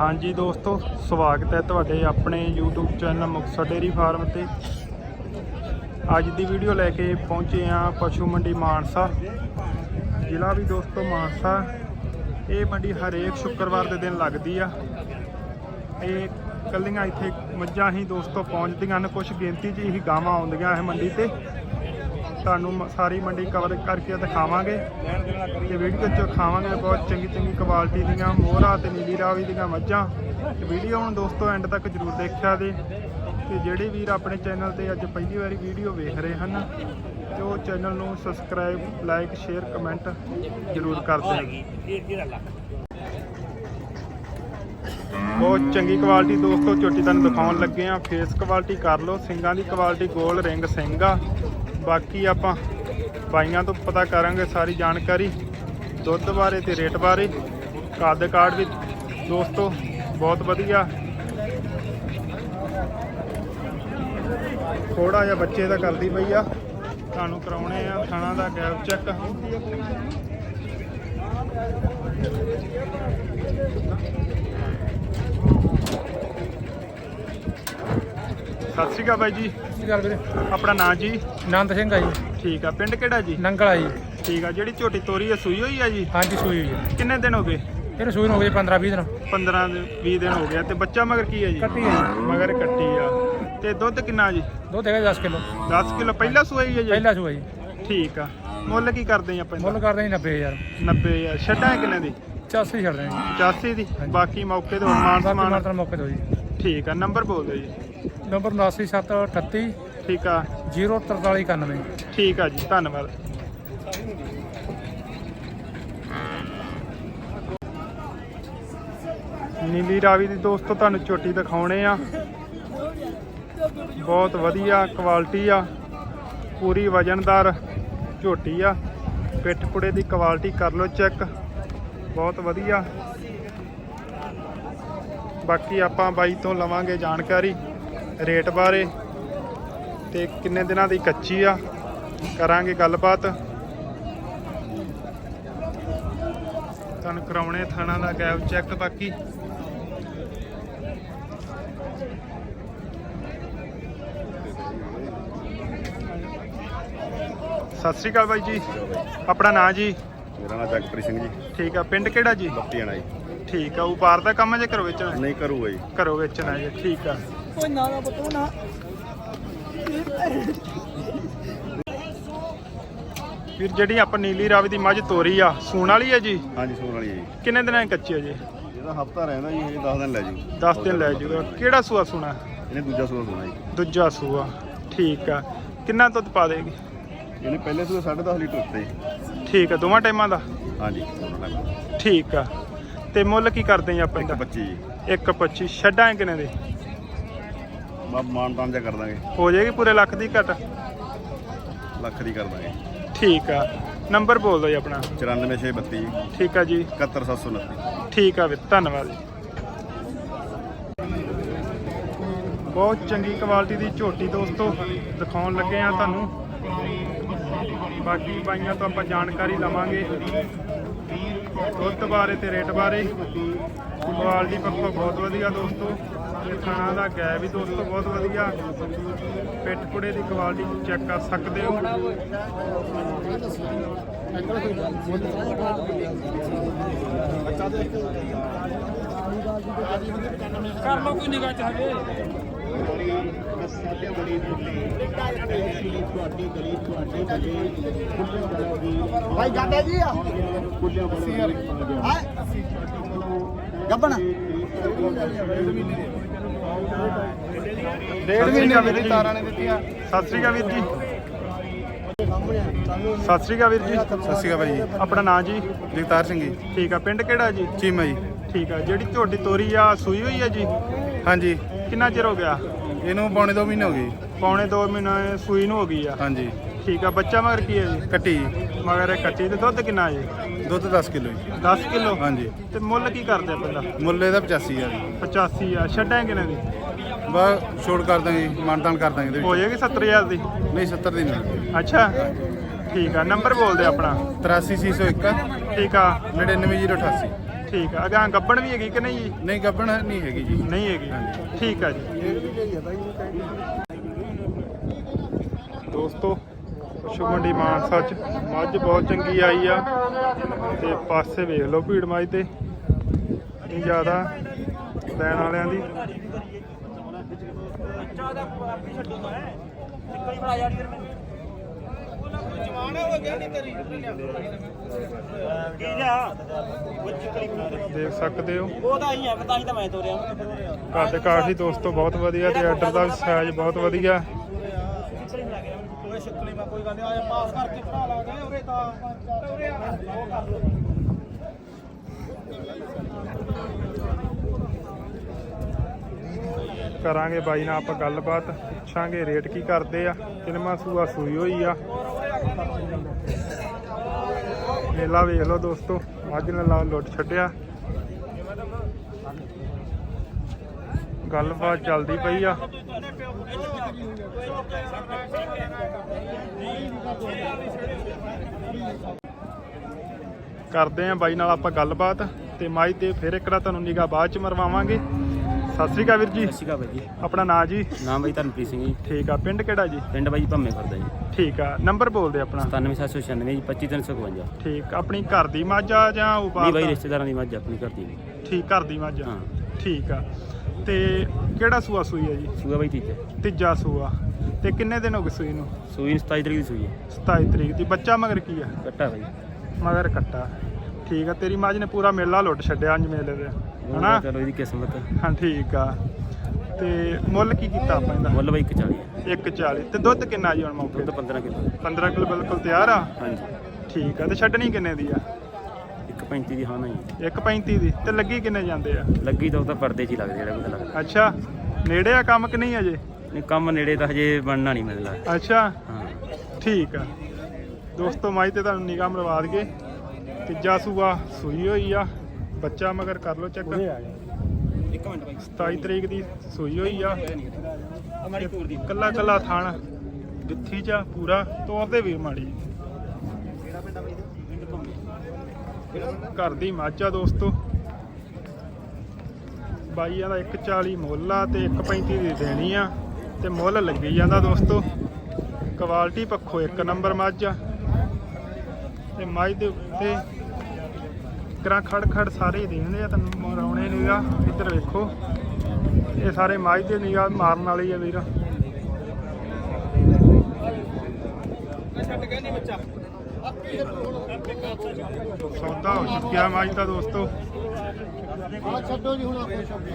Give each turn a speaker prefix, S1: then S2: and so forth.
S1: ਹਾਂਜੀ ਦੋਸਤੋ, ਸਵਾਗਤ ਹੈ ਤੁਹਾਡੇ ਆਪਣੇ YouTube channel Muktsar dairy farm ਤੇ। ਅੱਜ ਦੀ ਵੀਡੀਓ ਲੈ ਕੇ ਪਹੁੰਚੇ ਹਾਂ ਪਸ਼ੂ ਮੰਡੀ ਮਾਨਸਾ। ਜ਼ਿਲ੍ਹਾ ਵੀ ਦੋਸਤੋ ਮਾਨਸਾ। ਇਹ ਮੰਡੀ ਹਰੇਕ ਸ਼ੁੱਕਰਵਾਰ ਦੇ ਦਿਨ ਲੱਗਦੀ ਆ। ਇਹ ਕੱਲੀਆਂ ਇੱਥੇ ਮੱਝਾਂ ਹੀ ਦੋਸਤੋ ਪਹੁੰਚਦੀਆਂ ਨੇ ਕੁਝ ਗਿਣਤੀ 'ਚ ਹੀ ਗਾਵਾਂ ਆਉਂਦੀਆਂ ਇਹ ਮੰਡੀ ਤੇ। ਤੁਹਾਨੂੰ ਮ- ਸਾਰੀ ਮੰਡੀ ਕਵਰ ਕਰਕੇ ਦਿਖਾਵਾਂਗੇ ਤੇ ਵੀਡੀਓ 'ਚ ਖਾਵਾਂਗੇ ਬਹੁਤ ਚੰਗੀ ਚੰਗੀ ਕੁਆਲਿਟੀ ਦੀਆਂ ਮੋਹਰਾ ਤੇ ਨੀਲੀ ਰਾਵੀ ਦੀਆਂ ਮੱਝਾਂ। ਤੇ ਵੀਡੀਓ ਹੁਣ ਦੋਸਤੋ ਐਂਡ ਤੱਕ ਜਰੂਰ ਦੇਖਿਆ ਦੇ ਤੇ ਜਿਹੜੇ ਵੀਰ ਆਪਣੇ ਚੈਨਲ ਤੇ ਅੱਜ ਪਹਿਲੀ ਵਾਰੀ ਵੀਡੀਓ ਵੇਖ ਰਹੇ ਹਨ, ਤੇ ਉਹ ਚੈਨਲ ਨੂੰ ਸਬਸਕ੍ਰਾਈਬ ਲਾਈਕ ਸ਼ੇਅਰ ਕਮੈਂਟ ਜਰੂਰ ਕਰ ਦੇਣ। ਬਹੁਤ ਚੰਗੀ ਕੁਆਲਿਟੀ ਦੋਸਤੋ, ਚੋਟੀ ਤੁਹਾਨੂੰ ਦਿਖਾਉਣ ਲੱਗੇ ਆ ਫੇਸ ਕੁਆਲਿਟੀ ਕਰ ਲਓ। ਸਿੰਗਾਂ ਦੀ ਕੁਆਲਿਟੀ ਗੋਲ ਰਿੰਗ ਸਿੰਘ ਆ। ਬਾਕੀ ਆਪਾਂ ਬਾਈਆਂ ਤੋਂ ਪਤਾ ਕਰਾਂਗੇ ਸਾਰੀ ਜਾਣਕਾਰੀ। ਦੁੱਧ ਬਾਰੇ ਤੇ ਰੇਟ ਬਾਰੇ। ਕੱਦ ਕਾਰਡ ਵੀ ਦੋਸਤੋ ਬਹੁਤ ਵਧੀਆ। ਥੋੜਾ ਜਿਹਾ ਬੱਚੇ ਦਾ ਕਰਦੀ ਪਈ ਆ। ਤੁਹਾਨੂੰ ਕਰਾਉਣੇ ਆ ਥਾਣਾ ਦਾ ਗੈਪ ਚੈੱਕ। ਸਤਿ ਸ਼੍ਰੀ ਅਕਾਲ ਬਾਈ ਜੀ।
S2: ਕੀ ਗੱਲ ਵੀਰੇ।
S1: ਆਪਣਾ ਨਾਂ ਜੀ?
S2: ਨੰਦ ਸਿੰਘ ਆ ਜੀ।
S1: ਠੀਕ ਆ ਪਿੰਡ ਕਿਹੜਾ ਜੀ?
S2: ਨੰਗਲ ਆ ਜੀ।
S1: ਠੀਕ ਆ ਜਿਹੜੀ ਝੋਟੀ ਤੋਰੀ ਆ ਸੂਈ ਹੋਈ ਆ ਜੀ?
S2: ਹਾਂਜੀ ਸੂਈ ਹੋਈ ਹੈ
S1: ਕਿੰਨੇ ਦਿਨ ਹੋ ਗਏ?
S2: ਇਹਨੂੰ ਸੂਈ ਨੂੰ ਹੋ ਗਏ 15 20 ਦਿਨ।
S1: 15 20 ਦਿਨ ਹੋ ਗਿਆ ਤੇ ਬੱਚਾ ਮਗਰ ਕੀ ਹੈ ਜੀ?
S2: ਕੱਟੀ ਜੀ।
S1: ਮਗਰ ਕੱਟੀ ਆ। ਤੇ ਦੁੱਧ ਕਿੰਨਾ ਜੀ?
S2: ਦੁੱਧ ਹੈਗਾ 10 ਕਿਲੋ।
S1: 10 ਕਿਲੋ ਪਹਿਲਾ ਸੂਆ ਹੀ ਹੈ ਜੀ?
S2: ਪਹਿਲਾ ਸੂਆ ਜੀ।
S1: ਠੀਕ ਆ। ਮੁੱਲ ਕੀ ਕਰਦੇ ਜੀ ਆਪਾਂ
S2: ਮੁੱਲ ਕਰਦੇ ਜੀ 90000
S1: 90 ਆ ਛੱਡਾਂ ਕਿੰਨੇ ਦੀ?
S2: 84 ਛੱਡ ਦੇਣੀ
S1: 85 ਦੀ। ਬਾਕੀ ਮੌਕੇ ਤੇ ਹੁਣ ਮਾਨ
S2: ਮਾਤਰਾ ਮੌਕੇ ਤੋਂ ਜੀ।
S1: ਠੀਕ ਆ ਨੰਬਰ ਬੋਲ ਦਿਓ ਜੀ।
S2: ਨੰਬਰ 7978
S1: ਠੀਕ ਆ।
S2: 04391
S1: ਠੀਕ ਆ ਜੀ ਧੰਨਵਾਦ। ਨੀਲੀ ਰਾਵੀ ਦੀ ਦੋਸਤੋ ਤੁਹਾਨੂੰ ਝੋਟੀ ਦਿਖਾਉਣੇ ਆ। ਬਹੁਤ ਵਧੀਆ ਕੁਆਲਿਟੀ ਆ। ਪੂਰੀ ਵਜਨਦਾਰ ਝੋਟੀ ਆ। ਪਿੱਠ ਪੁੜੇ ਦੀ ਕੁਆਲਿਟੀ ਕਰ ਲਓ ਚੈੱਕ ਬਹੁਤ ਵਧੀਆ। ਬਾਕੀ ਆਪਾਂ ਬਾਈ ਤੋਂ ਲਵਾਂਗੇ ਜਾਣਕਾਰੀ। ਰੇਟ ਬਾਰੇ ਤੇ ਕਿੰਨੇ ਦਿਨਾਂ ਦੀ ਕੱਚੀ ਆ? ਕਰਾਂਗੇ ਗੱਲਬਾਤ। ਤੁਹਾਨੂੰ ਕਰਾਉਣੇ ਥਾਣਾ ਦਾ ਗੈਪ ਚੈੱਕ ਬਾਕੀ। ਸਤਿ ਸ਼੍ਰੀ ਅਕਾਲ ਬਾਈ ਜੀ। ਆਪਣਾ ਨਾਂ ਜੀ?
S3: ਮੇਰਾ ਨਾਮ ਜਗਪ੍ਰੀਤ ਸਿੰਘ ਜੀ।
S1: ਠੀਕ ਆ ਪਿੰਡ ਕਿਹੜਾ ਜੀ?
S3: ਬੱਤੀ ਆਣਾ ਜੀ।
S1: ਠੀਕ ਆ ਉਹ ਬਾਹਰ ਦਾ ਕੰਮ ਜੇ ਘਰੋਂ ਵੇਚਣਾ
S3: ਨਹੀਂ ਕਰੂਗਾ ਜੀ।
S1: ਘਰੋਂ ਵੇਚਣਾ ਜੀ ਠੀਕ ਆ।
S2: ਕੋਈ ਨਾ ਨਾ ਬਤੋ ਨਾ।
S1: ਵੀਰ ਜਿਹੜੀ ਆਪਾਂ ਨੀਲੀ ਰਾਵੀ ਦੀ ਮੱਝ ਤੋਰੀ ਆ ਸੂਣ ਵਾਲੀ ਆ ਜੀ?
S3: ਹਾਂਜੀ ਸੋਨ ਵਾਲੀ ਹੈ ਜੀ।
S1: ਕਿੰਨੇ ਦਿਨਾਂ ਦੀ ਕੱਚੀ ਆ ਜੀ?
S3: ਇਹਦਾ ਹਫਤਾ ਰਹਿੰਦਾ ਜੀ ਇਹ 10 ਦਿਨ ਲੈ ਜੂ
S1: 10 ਦਿਨ ਲੈ ਜੂਗਾ। ਕਿਹੜਾ ਸੂਆ ਸੂਣਾ?
S3: ਇਹਨੇ ਦੂਜਾ ਸੂਆ ਸੋਣਾ ਜੀ।
S1: ਦੂਜਾ ਸੂਆ। ਠੀਕ ਆ। ਕਿੰਨਾ ਦੁੱਧ ਪਾ ਦੇਗੀ?
S3: ਇਹਨੇ ਪਹਿਲੇ ਸੂਆ 10.5 ਲੀਟਰ ਉੱਤੇ।
S1: ਠੀਕ ਆ ਦੋਵਾਂ ਟਾਈਮਾਂ ਦਾ?
S3: ਹਾਂਜੀ।
S1: ਠੀਕ ਆ। ਤੇ ਮੁੱਲ ਕੀ ਕਰਦੇ ਜੀ ਆਪਾਂ
S3: ਇੱਕ
S1: ਇਹਦਾ?
S3: 25 ਜੀ।
S1: 1.25 ਛੱਡਾਂ ਕਿੰਨੇ ਦੇ?
S3: ਬਾ ਮਾਨ ਤਾਨ ਜਾ ਕਰ ਦਾਂਗੇ।
S1: ਹੋ ਜਾਏਗੀ ਪੂਰੇ ਲੱਖ ਦੀ ਘਟ?
S3: ਲੱਖ ਦੀ ਕਰ ਦਾਂਗੇ।
S1: ਠੀਕ ਆ। ਨੰਬਰ ਬੋਲ ਦਿਓ ਜੀ ਆਪਣਾ।
S3: 94632 ਜੀ
S1: ਠੀਕ ਆ ਜੀ।
S3: 71729
S1: ਠੀਕ ਆ ਵੀਰ ਧੰਨਵਾਦ। ਜੀ ਬਹੁਤ ਚੰਗੀ ਕੁਆਲਿਟੀ ਦੀ ਝੋਟੀ ਦੋਸਤੋ ਦਿਖਾਉਣ ਲੱਗੇ ਆ ਤੁਹਾਨੂੰ। ਬਾਕੀ ਬਾਈਆਂ ਤੋਂ ਆਪਾਂ ਜਾਣਕਾਰੀ ਲਵਾਂਗੇ। ਦੁੱਧ ਬਾਰੇ ਤੇ ਰੇਟ ਬਾਰੇ। ਕੁਆਲਿਟੀ ਪੱਖੋਂ ਬਹੁਤ ਵਧੀਆ ਦੋਸਤੋ। ਖਾਣਾ ਦਾ ਗੈ ਵੀ ਦੋਸਤੋ ਬਹੁਤ ਵਧੀਆ। ਪਿੱਠ ਪੁੜੇ ਦੀ ਕੁਆਲਿਟੀ ਚੈੱਕ ਕਰ ਸਕਦੇ ਹੋ।
S2: ਕਰ ਲਓ ਕੋਈ ਨਿਗਾਹ ਚਾਹੇ
S4: ਭਾਈ ਜਾਂਦੇ ਜੀ ਆ? ਗੱਬਣ
S1: ਡੇਢ ਮਹੀਨੇ ਵੀਰ ਜੀ। ਤਾਰਾਂ ਨੇ ਦਿੱਤੀਆਂ। ਸਤਿ ਸ੍ਰੀ ਅਕਾਲ ਵੀਰ ਜੀ। ਸਤਿ ਸ੍ਰੀ ਅਕਾਲ ਵੀਰ ਜੀ।
S3: ਸਤਿ ਸ਼੍ਰੀ ਅਕਾਲ ਜੀ।
S1: ਆਪਣਾ ਨਾਂ ਜੀ?
S3: ਜਗਤਾਰ ਸਿੰਘ ਜੀ।
S1: ਠੀਕ ਆ ਪਿੰਡ ਕਿਹੜਾ ਜੀ?
S3: ਚੀਮਾ ਜੀ।
S1: ਠੀਕ ਆ ਜਿਹੜੀ ਝੋਟੀ ਤੋਰੀ ਆ ਸੂਈ ਹੋਈ ਆ ਜੀ?
S3: ਹਾਂਜੀ।
S1: ਕਿੰਨਾ ਚਿਰ ਹੋ ਗਿਆ?
S3: ਇਹਨੂੰ ਪੌਣੇ 2 ਮਹੀਨੇ ਹੋ ਗਏ
S1: ਪੌਣੇ 2 ਮਹੀਨੇ ਸੂਈ ਨੂੰ ਹੋ ਗਈ ਆ?
S3: ਹਾਂਜੀ।
S1: ਠੀਕ ਆ ਬੱਚਾ ਮਗਰ ਕੀ ਹੈ ਜੀ?
S3: ਕੱਟੀ
S1: ਮਗਰ ਇਹ ਕੱਟੀ ਤੇ ਦੁੱਧ ਕਿੰਨਾ ਜੀ?
S3: ਦੁੱਧ 10 ਕਿਲੋ ਜੀ।
S1: 10 ਕਿਲੋ?
S3: ਹਾਂਜੀ।
S1: ਤੇ ਮੁੱਲ ਕੀ ਕਰਦੇ ਆ ਪਹਿਲਾਂ?
S3: ਮੁੱਲ ਇਹਦਾ 85 ਆ ਜੀ।
S1: 85 ਆ ਛੱਡਾਂ ਕਿਨੇ ਦੀ?
S3: ਬਸ ਛੋੜ ਕਰ ਦਾਂਗੇ ਮਾਨਤਾਨ ਕਰ ਦਾਂਗੇ ਇਹਦੇ
S1: ਹੋ ਜਾਏਗੀ 70000 ਦੀ?
S3: ਨਹੀਂ 70 ਦੀ ਨਹੀਂ।
S1: ਅੱਛਾ। ਠੀਕ ਆ ਨੰਬਰ ਬੋਲ ਦੇ ਆਪਣਾ
S3: 83601
S1: ਠੀਕ ਆ।
S3: 99088
S1: ਠੀਕ ਆ ਅਗਾਂ ਗੱਬਣ ਵੀ ਹੈਗੀ ਕਿ ਨਹੀਂ ਜੀ?
S3: ਨਹੀਂ ਗੱਬਣ ਨਹੀਂ ਹੈਗੀ ਜੀ।
S1: ਨਹੀਂ ਹੈਗੀ। ਠੀਕ ਆ ਜੀ। ਦੋਸਤੋ ਪਸ਼ੂ ਮੰਡੀ ਮਾਨਸਾ ਚ ਮੱਝ ਬਹੁਤ ਚੰਗੀ ਆਈ ਆ। ਤੇ ਪਾਸੇ ਵੇਖ ਲਓ ਭੀੜ ਮੱਝ ਤੇ। ਨਹੀਂ ਜ਼ਿਆਦਾ ਲੈਣ ਵਾਲਿਆਂ ਦੀ। ਦੇਖ ਸਕਦੇ ਹੋ।
S4: ਉਹਦਾ ਹੀ ਆ ਤਾਂ ਹੀ ਤਾਂ ਮੈਂ ਤੋਰਿਆ।
S1: ਕੱਦ ਕਾਠ ਹੀ ਦੋਸਤੋ ਬਹੁਤ ਵਧੀਆ ਤੇ ਆਰਡਰ ਦਾ ਸਾਈਜ਼ ਬਹੁਤ ਵਧੀਆ।
S4: ਕੋਈ ਸ਼ਿਕਲੀ ਮੈਂ ਕੋਈ ਗੱਲ ਨਹੀਂ ਆਇਆ ਪਾਸ ਕਰਕੇ ਖੜਾ ਲਾਂਗੇ ਉਰੇ ਤਾਂ। ਉਰੇ ਆ ਉਹ ਕਰ ਲਓ।
S1: ਕਰਾਂਗੇ ਬਾਈ ਨਾਲ ਆਪਾਂ ਗੱਲਬਾਤ, ਪੁੱਛਾਂਗੇ ਰੇਟ ਕੀ ਕਰਦੇ ਆ ਕਿਨਮਾ ਸੂਆ ਸੂਈ ਹੋਈ ਆ। ਮੇਲਾ ਵੇਖ ਲਓ ਦੋਸਤੋ, ਮੱਝ ਨੇ ਲਾ ਲੁੱਟ ਛੱਡਿਆ। ਗੱਲਬਾਤ ਚੱਲਦੀ ਪਈ ਆ। ਕਰਦੇ ਆ ਬਾਈ ਨਾਲ ਆਪਾਂ ਗੱਲਬਾਤ, ਤੇ ਮਾਈ ਤੇ ਫਿਰ ਇੱਕ ਤੁਹਾਨੂੰ ਨਿਗਾਹ ਬਾਅਦ ਚ ਮਰਵਾਵਾਂਗੇ। ਸਤਿ ਸ੍ਰੀ ਅਕਾਲ ਵੀਰ ਜੀ।
S5: ਸਤਿ ਸ਼੍ਰੀ ਅਕਾਲ ਬਾਈ ਜੀ।
S1: ਆਪਣਾ ਨਾਂ ਜੀ?
S5: ਨਾਮ ਬਾਈ ਧਰਮਪ੍ਰੀਤ ਸਿੰਘ ਜੀ।
S1: ਠੀਕ ਆ ਪਿੰਡ ਕਿਹੜਾ ਜੀ?
S5: ਪਿੰਡ ਬਾਈ ਭੰਮੇ ਕਰਦਾ ਜੀ।
S1: ਠੀਕ ਆ ਨੰਬਰ ਬੋਲਦੇ ਆਪਣਾ।
S5: 97796 ਜੀ 25352
S1: ਠੀਕ ਆਪਣੀ ਘਰ ਦੀ ਮੱਝ ਆ ਜਾਂ
S5: ਨਹੀਂ
S1: ਉਪਾਰ
S5: ਬਾਈ? ਰਿਸ਼ਤੇਦਾਰਾਂ ਦੀ ਮੱਝ ਆਪਣੀ ਘਰ ਦੀ।
S1: ਠੀਕ ਘਰ ਦੀ ਮੱਝ ਆ।
S5: ਹਾਂ।
S1: ਠੀਕ ਆ। ਤੇ ਕਿਹੜਾ ਸੂਆ ਸੂਈ ਆ ਜੀ?
S5: ਸੂਆ ਬਾਈ ਤੀਜਾ।
S1: ਤੀਜਾ ਸੂਆ। ਤੇ ਕਿੰਨੇ ਦਿਨ ਹੋ ਗਏ ਸੂਈ ਨੂੰ?
S5: ਸੂਈ ਨੂੰ 27 ਤਰੀਕ ਦੀ ਸੂਈ ਹੈ
S1: 27 ਤਰੀਕ ਦੀ। ਬੱਚਾ ਮਗਰ ਕੀ ਆ?
S5: ਕੱਟਾ ਬਾਈ।
S1: ਮਗਰ ਕੱਟਾ। ਠੀਕ ਆ ਤੇਰੀ ਮੱਝ ਨੇ ਪੂਰਾ ਮੇਲਾ ਲੁੱਟ ਛੱਡਿਆ ਅੰਜ ਮੇਲੇ ਦੇ। ਹਨਾ?
S5: ਚਲੋ ਇਹਦੀ ਕਿਸਮਤ।
S1: ਹਾਂ ਠੀਕ ਆ। ਤੇ ਮੁੱਲ ਕੀ ਕੀਤਾ ਆਪਾਂ ਇਹਦਾ?
S5: ਮੁੱਲ ਬਾਈ 140 ਹੈ
S1: 140 ਤੇ ਦੁੱਧ ਕਿੰਨਾ ਜੀ ਹੁਣ ਮੌਕੇ
S5: ਦੁੱਧ
S1: ਤੇ
S5: 15 ਕਿਲੋ।
S1: 15 ਕਿਲੋ ਬਿਲਕੁਲ ਤਿਆਰ ਆ?
S5: ਹਾਂਜੀ।
S1: ਠੀਕ ਆ। ਤੇ ਛੱਡਣੀ ਕਿੰਨੇ ਦੀ ਆ?
S5: 135 ਦੀ ਹਾਂ ਨਹੀਂ।
S1: 135 ਦੀ। ਤੇ ਲੱਗੀ ਕਿੰਨੇ ਜਾਂਦੇ ਆ?
S5: ਲੱਗੀ ਤਾਂ ਉਹ ਤਾਂ ਪਰਦੇ 'ਚ ਹੀ ਲੱਗਦੇ ਜਿਹੜਾ ਕੁਝ ਲੱਗਦਾ।
S1: ਅੱਛਾ। ਨੇੜੇ ਆ ਕੰਮ ਕਿ ਨਹੀਂ ਅਜੇ?
S5: ਨਹੀਂ ਕੰਮ ਨੇੜੇ ਤਾਂ ਹਜੇ ਬਣਨਾ ਨਹੀਂ ਮਿਲਦਾ
S1: ਅੱਛਾ। ਠੀਕ ਆ। ਦੋਸਤੋ ਮਾਈ ਤੇ ਤੁਹਾਨੂੰ ਨਿਗਾਹ ਮਰਵਾ ਦਈਏ। ਤੀਜਾ ਸੂਆ ਸੂਈ ਹੋਈ ਆ। ਬੱਚਾ ਮਗਰ ਕਰ ਲਓ ਚੈੱਕ।
S5: ਇੱਕ ਮਿੰਟ ਬਾਈ।
S1: 27 ਤਰੀਕ ਦੀ ਸੂਈ ਹੋਈ ਆ। ਕੱਲਾ ਕੱਲਾ ਥਣ। ਦਿੱਥੀ ਚ ਪੂਰਾ। ਤੋਰਦੇ ਵੀਰ ਮਾੜੀ। ਘਰ ਦੀ ਮੱਝ ਆ ਦੋਸਤੋ। ਬਾਈਆਂ ਦਾ 140 ਮੁੱਲ ਆ ਤੇ 135 ਦੀ ਦੇਣੀ ਆ। ਤੇ ਮੁੱਲ ਲੱਗੀ ਜਾਂਦਾ ਦੋਸਤੋ। ਕੁਆਲਿਟੀ ਪੱਖੋਂ ਇੱਕ ਨੰਬਰ ਮੱਝ ਆ। ਤੇ ਮੱਝ ਦੇ ਉੱਤੇ ਕਰਾਂ ਖੜ ਖੜ ਸਾਰੇ ਹੀ ਦੇਖਦੇ ਆ ਤੈਨੂੰ ਮਰਾਉਣੇ ਨੀਗਾ ਇੱਧਰ ਵੇਖੋ। ਇਹ ਸਾਰੇ ਮੱਝ ਦੇ ਨਿਗਾਹ ਮਾਰਨ ਵਾਲੇ ਆ ਵੀਰ। ਸੌਦਾ ਹੋ ਚੁੱਕਿਆ ਮੱਝ ਦਾ ਦੋਸਤੋ।
S4: ਆ ਛੱਡੋ ਜੀ ਹੁਣ ਆਪਣੀ ਸ਼ਬਦ